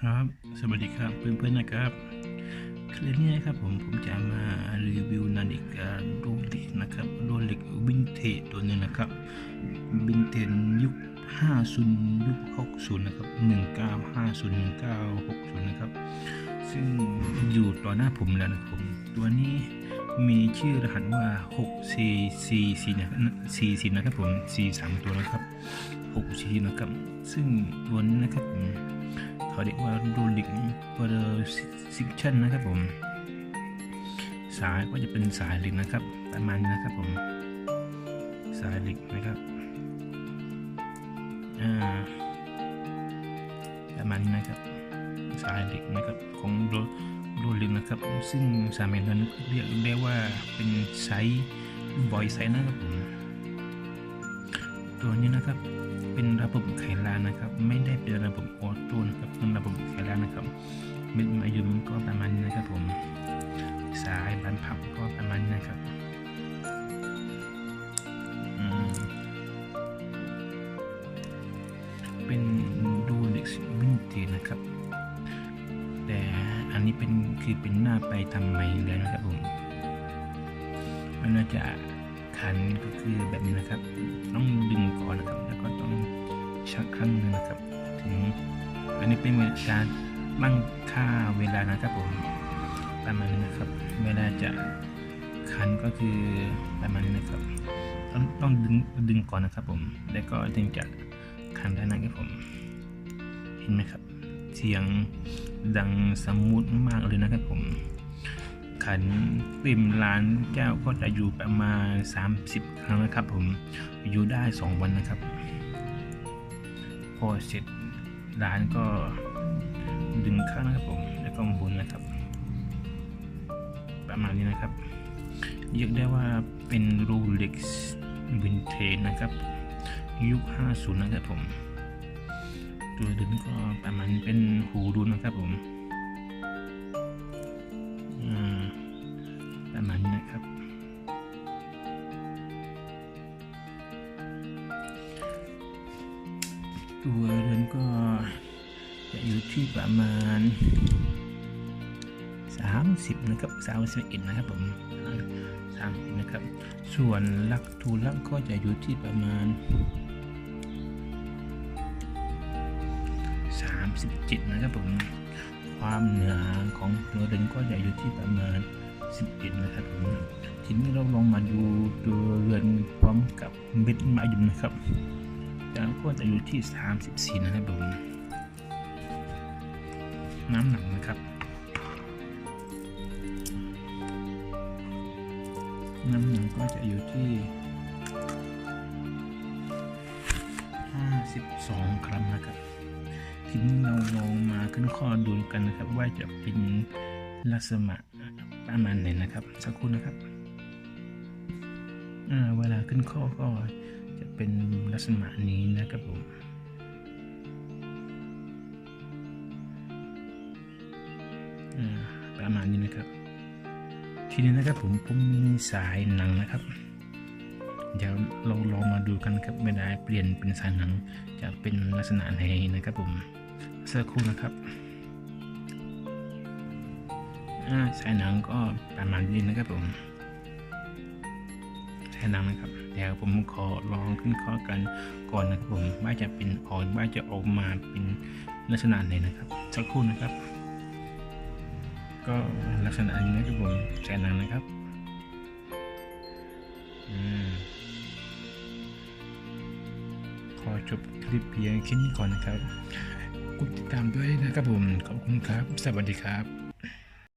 ครับ สวัสดีครับเพื่อนๆนะครับคลิปนี้นะครับผมผมจะมารีวิวนาฬิกาโรเล็กนะครับโรเล็กวินเทจตัวนึงนะครับวินเทจยุค 50 ยุค 60 นะครับ 1950 1960 นะครับ ซึ่งอยู่ต่อหน้าผมแล้วนะครับผมตัวนี้มีชื่อรหัสว่า 644นะครับ44นะครับผม43ตัวนะครับ64นะครับ ซึ่งตัวนี้นะครับผม ขาเรียกว่าโรลิกเปอร์ซิชันนะครับผม สายก็จะเป็นสายเหล็กนะครับ ประมาณนี้นะครับผม สายเหล็กนะครับประมาณนี้นะครับ สายเหล็กนะครับของโรโรลิกนะครับ ซึ่งสามัยนั้นเรียกได้ว่าเป็นไซส์บอยไซส์นะครับผม ตัวนี้นะครับ เป็นระบบไขลานนะครับ ไม่ได้เป็นระบบออโต้นะครับเป็นระบบไขลานนะครับเม็ดมายุมก็ประมาณนี้นะครับผมสายบันพับก็ประมาณนี้นะครับเป็นดูเล็กวินเทจนะครับ แต่อันนี้เป็นคือเป็นหน้าไปทำใหม่แล้วนะครับผมมันจะ ขันก็คือแบบนี้นะครับ ต้องดึงก่อนนะครับ แล้วก็ต้องชักครั้งหนึ่งนะครับ ถึงอันนี้เป็นการตั้งค่าเวลานะครับผมประมาณนี้นะครับ เวลาจะคันก็คือประมาณนี้นะครับ ต้องต้องดึงดึงก่อนนะครับ ผม แล้วก็ถึงจะคันได้นะครับผม เห็นไหมครับ เสียงดังสมูทมากเลยนะครับผม ขันริมร้านเจ้าก็จะอยู่ประมาณ 30 ครั้งนะครับ ผมอยู่ได้ 2 วันนะครับ พอเสร็จร้านก็ดึงข้างนะครับผมแล้วก็หมุนนะครับ ประมาณนี้นะครับเรียกได้ว่าเป็นโรเล็กวินเทจนะครับ ยุค 50 นะครับผม ตัวดึงก็ประมาณเป็นหูดูนะครับผม ประมาณนี้นะครับ ตัวเรือนก็จะอยู่ที่ประมาณ 30 นะครับ31นะครับผม30นะครับ ส่วนลักทูลักก็จะอยู่ที่ประมาณ 37 นะครับผมความเหนือของตัวเรือนก็จะอยู่ที่ประมาณ 11นะครับทีนี้เราลองมาดูตัวเรือนพร้อมกับเม็ดมะยุมนะครับแล้วก็จะอยู่ที่ 34 นะครับผมน้ำหนักนะครับ น้ำหนักก็จะอยู่ที่ 52 กรัมนะครับ ทีนี้เราลองมาขึ้นข้อดูกันนะครับ ว่าจะเป็นลักษณะ ประมาณไหนนะครับ สักครู่นะครับเวลาขึ้นข้อก็จะเป็นลักษณะนี้นะครับผมประมาณนี้นะครับ ทีนี้นะครับผมผมมีสายหนังนะครับ เดี๋ยวเราลองมาดูกันครับเวลาเปลี่ยนเป็นสายหนังจะเป็นลักษณะไหนนะครับผมสักครู่นะครับ อ่าสายหนังก็ประมาณนี้นะครับผมสายหนังนะครับเดี๋ยวผมขอลองขึ้นข้อกันก่อนนะครับผมว่าจะเป็นออกว่าจะออกมาเป็นลักษณะไหนนะครับสักครู่นะครับ ก็ลักษณะนี้นะครับผมสายหนังนะครับอืมขอจบคลิปเพียงแค่นี้ก่อนนะครับกดติดตามด้วยนะครับผม ขอบคุณครับ สวัสดีครับ